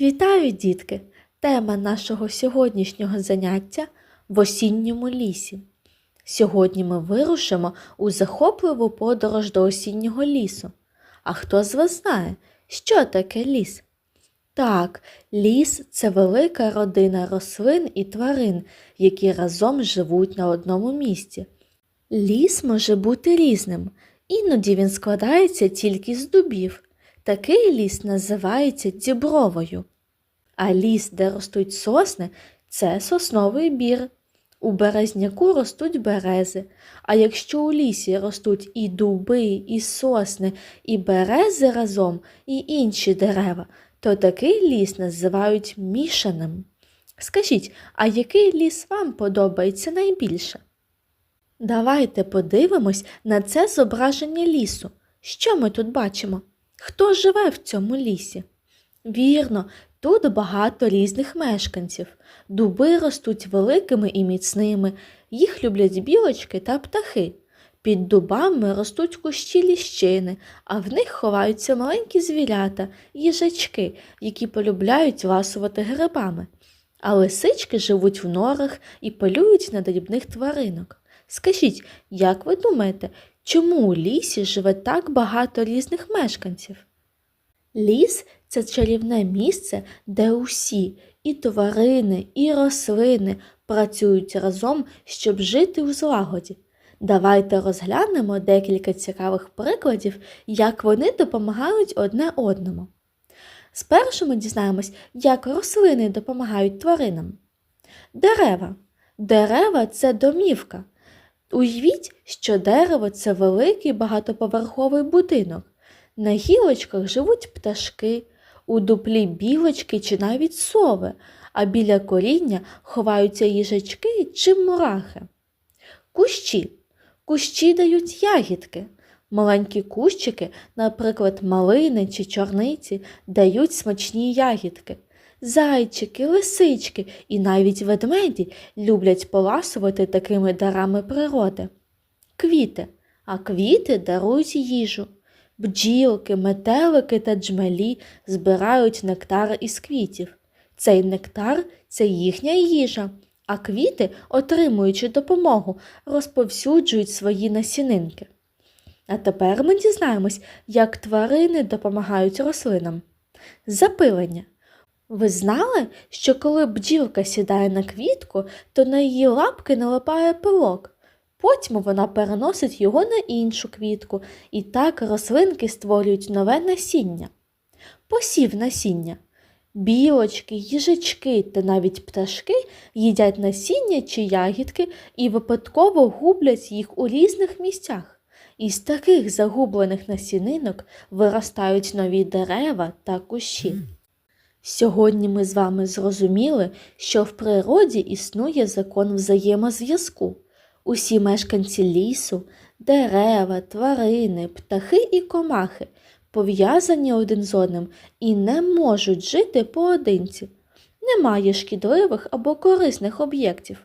Вітаю, дітки! Тема нашого сьогоднішнього заняття в осінньому лісі. Сьогодні ми вирушимо у захопливу подорож до осіннього лісу. А хто з вас знає, що таке ліс? Так, ліс це велика родина рослин і тварин, які разом живуть на одному місці. Ліс може бути різним, іноді він складається тільки з дубів. Такий ліс називається дібровою. А ліс, де ростуть сосни, це сосновий бір. У березняку ростуть берези, а якщо у лісі ростуть і дуби, і сосни, і берези разом, і інші дерева, то такий ліс називають мішаним. Скажіть, а який ліс вам подобається найбільше? Давайте подивимось на це зображення лісу. Що ми тут бачимо? Хто живе в цьому лісі? Вірно, тут багато різних мешканців. Дуби ростуть великими і міцними, їх люблять білочки та птахи. Під дубами ростуть кущі ліщини, а в них ховаються маленькі звірята, їжачки, які полюбляють ласувати грибами. А лисички живуть в норах і полюють на дрібних тваринок. Скажіть, як ви думаєте, чому у лісі живе так багато різних мешканців? Ліс це чарівне місце, де усі і тварини, і рослини працюють разом, щоб жити у злагоді. Давайте розглянемо декілька цікавих прикладів, як вони допомагають одне одному. Спершу ми дізнаємось, як рослини допомагають тваринам. Дерева. Дерева це домівка. Уявіть, що дерево це великий багатоповерховий будинок. На гілочках живуть пташки, у дуплі білочки чи навіть сови, а біля коріння ховаються їжачки чи мурахи. Кущі. Кущі дають ягідки. Маленькі кущики, наприклад, малини чи чорниці, дають смачні ягідки. Зайчики, лисички і навіть ведмеді люблять поласувати такими дарами природи. Квіти, а квіти дарують їжу. Бджілки, метелики та джмелі збирають нектар із квітів. Цей нектар це їхня їжа, а квіти, отримуючи допомогу, розповсюджують свої насінинки. А тепер ми дізнаємось, як тварини допомагають рослинам. Запилення. Ви знали, що коли бджілка сідає на квітку, то на її лапки налипає пилок. Потім вона переносить його на іншу квітку, і так рослинки створюють нове насіння. Посів насіння. Білочки, їжачки та навіть пташки їдять насіння чи ягідки і випадково гублять їх у різних місцях. Із таких загублених насінинок виростають нові дерева та кущі. Сьогодні ми з вами зрозуміли, що в природі існує закон взаємозв'язку. Усі мешканці лісу, дерева, тварини, птахи і комахи пов'язані один з одним і не можуть жити поодинці. Немає шкідливих або корисних об'єктів.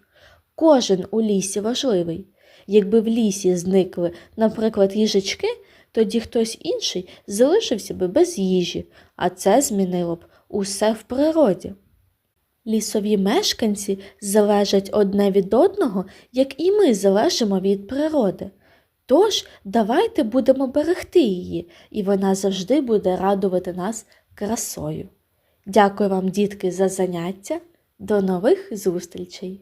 Кожен у лісі важливий. Якби в лісі зникли, наприклад, їжачки, тоді хтось інший залишився би без їжі, а це змінило б усе в природі. Лісові мешканці залежать одне від одного, як і ми залежимо від природи. Тож давайте будемо берегти її, і вона завжди буде радувати нас красою. Дякую вам, дітки, за заняття. До нових зустрічей!